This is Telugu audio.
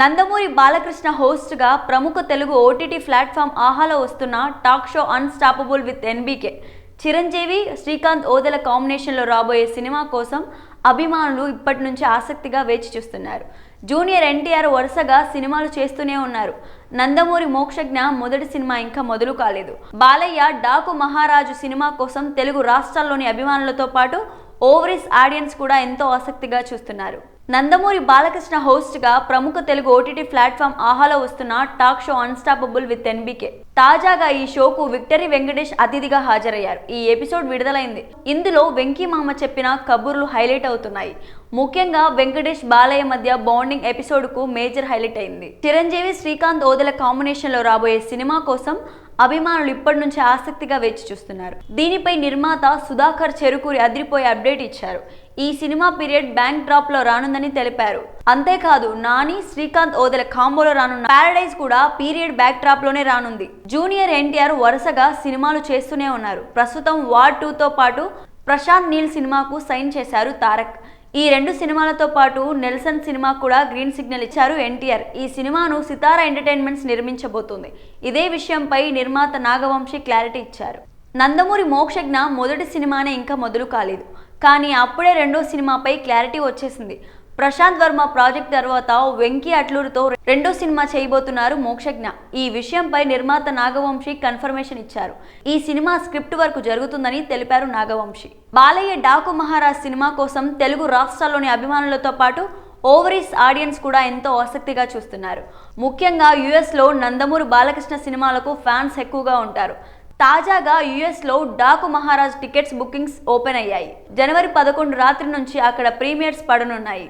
నందమూరి బాలకృష్ణ హోస్ట్గా ప్రముఖ తెలుగు ఓటీటీ ప్లాట్ఫామ్ ఆహాలో వస్తున్న talk show unstoppable with NBK Chiranjeevi Srikanth Odela కాంబినేషన్లో రాబోయే సినిమా కోసం అభిమానులు ఇప్పటి నుంచి ఆసక్తిగా వేచి చూస్తున్నారు. జూనియర్ ఎన్టీఆర్ వరుసగా సినిమాలు చేస్తూనే ఉన్నారు. నందమూరి మోక్షజ్ఞ మొదటి సినిమా ఇంకా మొదలు కాలేదు. బాలయ్య డాకు మహారాజు సినిమా కోసం తెలుగు రాష్ట్రాల్లోని అభిమానులతో పాటు ఓవరీస్ ఆడియన్స్ కూడా ఎంతో ఆసక్తిగా చూస్తున్నారు. నందమూరి బాలకృష్ణ హోస్ట్గా ప్రముఖ తెలుగు ఓటీటీ ప్లాట్ఫామ్ ఆహాలో వస్తున్న talk show unstoppable with NBK తాజాగా ఈ షోకు విక్టరీ వెంకటేష్ అతిథిగా హాజరయ్యారు. ఈ ఎపిసోడ్ విడుదలైంది. ఇందులో వెంకీ మామ చెప్పిన కబుర్లు హైలైట్ అవుతున్నాయి. ముఖ్యంగా వెంకటేష్ బాలయ్య మధ్య బాండింగ్ ఎపిసోడ్కు మేజర్ హైలైట్ అయింది. చిరంజీవి శ్రీకాంత్ ఓదెల కాంబినేషన్లో రాబోయే సినిమా కోసం అభిమానులు ఇప్పటి నుంచి ఆసక్తిగా వేచి చూస్తున్నారు. దీనిపై నిర్మాత సుధాకర్ చెరుకూరి అదిరిపోయే అప్డేట్ ఇచ్చారు. ఈ సినిమా పీరియడ్ బ్యాంక్ డ్రాప్లో రానుందని తెలిపారు. అంతేకాదు నాని శ్రీకాంత్ ఓదెల కాంబోలో రానున్న ప్యారడైజ్ కూడా పీరియడ్ బ్యాక్ డ్రాప్లోనే రానుంది. జూనియర్ ఎన్టీఆర్ వరుసగా సినిమాలు చేస్తూనే ఉన్నారు. ప్రస్తుతం వార్ టూతో పాటు ప్రశాంత్ నీల్ సినిమాకు సైన్ చేశారు తారక్. ఈ రెండు సినిమాలతో పాటు నెల్సన్ సినిమా కూడా గ్రీన్ సిగ్నల్ ఇచ్చారు ఎన్టీఆర్. ఈ సినిమాను సితారా ఎంటర్టైన్మెంట్స్ నిర్మించబోతుంది. ఇదే విషయంపై నిర్మాత నాగవంశీ క్లారిటీ ఇచ్చారు. నందమూరి మోక్షజ్ఞ మొదటి సినిమానే ఇంకా మొదలు కాలేదు. కానీ అప్పుడే రెండో సినిమాపై క్లారిటీ వచ్చేసింది. ప్రశాంత్ వర్మ ప్రాజెక్ట్ తర్వాత వెంకీ అట్లూరుతో రెండో సినిమా చేయబోతున్నారు మోక్షజ్ఞ. ఈ విషయంపై నిర్మాత నాగవంశి కన్ఫర్మేషన్ ఇచ్చారు. ఈ సినిమా స్క్రిప్ట్ వర్క్ జరుగుతుందని తెలిపారు నాగవంశి. బాలయ్య డాకు మహారాజ్ సినిమా కోసం తెలుగు రాష్ట్రాల్లోని అభిమానులతో పాటు ఓవరీస్ ఆడియన్స్ కూడా ఎంతో ఆసక్తిగా చూస్తున్నారు. ముఖ్యంగా యుఎస్లో నందమూరి బాలకృష్ణ సినిమాలకు ఫ్యాన్స్ ఎక్కువగా ఉంటారు. తాజాగా యుఎస్లో Daaku Maharaj tickets bookings open అయ్యాయి. జనవరి పదకొండు రాత్రి నుంచి అక్కడ ప్రీమియర్స్ పడనున్నాయి.